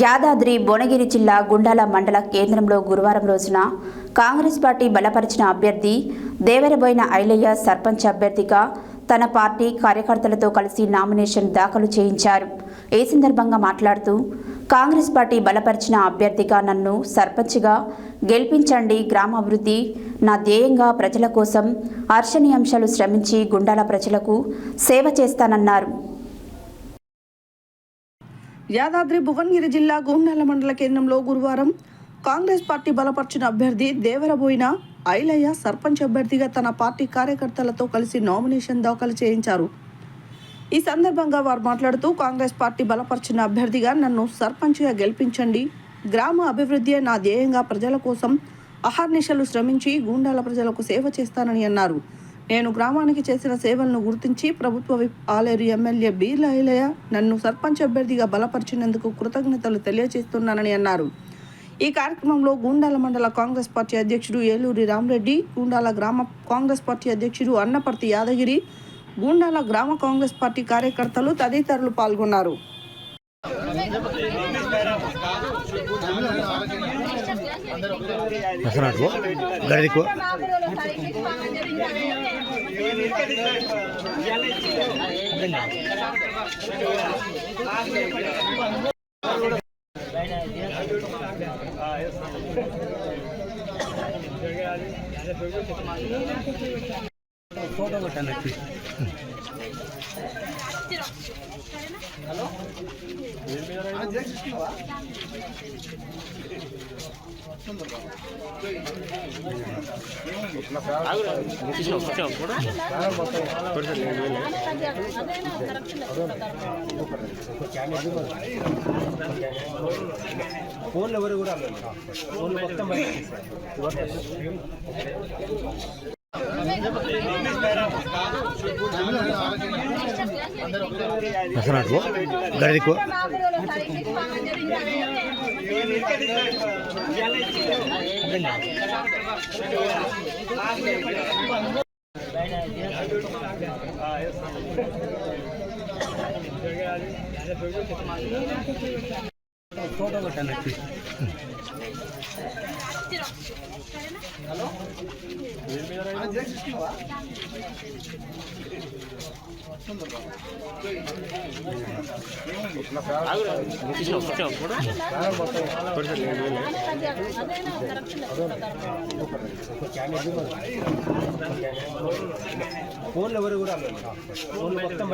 యాదాద్రి భువనగిరి జిల్లా గుండాల మండల కేంద్రంలో గురువారం రోజున కాంగ్రెస్ పార్టీ బలపరిచిన అభ్యర్థి దేవరబోయిన ఐలయ్య సర్పంచ్ అభ్యర్థిగా తన పార్టీ కార్యకర్తలతో కలిసి నామినేషన్ దాఖలు చేయించారు. ఈ సందర్భంగా మాట్లాడుతూ కాంగ్రెస్ పార్టీ బలపరిచిన అభ్యర్థిగా నన్ను సర్పంచ్గా గెలిపించండి. గ్రామాభివృద్ధి నా ధ్యేయంగా ప్రజల కోసం హర్షణీయాంశాలు శ్రమించి గుండాల ప్రజలకు సేవ చేస్తానన్నారు. యాదాద్రి భువనగిరి జిల్లా గూండాల మండల కేంద్రంలో గురువారం కాంగ్రెస్ పార్టీ బలపరిచిన అభ్యర్థి దేవరబోయిన ఐలయ్య సర్పంచ్ అభ్యర్థిగా తన పార్టీ కార్యకర్తలతో కలిసి నామినేషన్ దాఖలు చేయించారు. ఈ సందర్భంగా వారు మాట్లాడుతూ కాంగ్రెస్ పార్టీ బలపరిచిన అభ్యర్థిగా నన్ను సర్పంచ్గా గెలిపించండి. గ్రామ అభివృద్ధి నా ధ్యేయంగా ప్రజల కోసం అహర్నిశలు శ్రమించి గూండాల ప్రజలకు సేవ చేస్తానని అన్నారు. నేను గ్రామానికి చేసిన సేవలను గుర్తించి ప్రభుత్వ ఆలేరు ఎమ్మెల్యే బి లైలయ్య నన్ను సర్పంచ్ అభ్యర్థిగా బలపరిచినందుకు కృతజ్ఞతలు తెలియజేస్తున్నానని అన్నారు. ఈ కార్యక్రమంలో గూండాల మండల కాంగ్రెస్ పార్టీ అధ్యక్షుడు ఏలూరి రామరెడ్డి గూండాల గ్రామ కాంగ్రెస్ పార్టీ అధ్యక్షుడు అన్నపర్తి యాదగిరి గూండాల గ్రామ కాంగ్రెస్ పార్టీ కార్యకర్తలు తదితరులు పాల్గొన్నారు. ಹೆಸರಾಟು ಗಡಿದಿಕ್ಕು ಫೋಟೋ ಕೊಟ್ಟಾನ ఫోన్లో ఎవరు కూడా ఫోన్లో మొత్తం అసలు నాకు గడికో ఫోటో కొట్టండి హలో ఫోన్లు ఎవరు కూడా ఫోన్ మొత్తం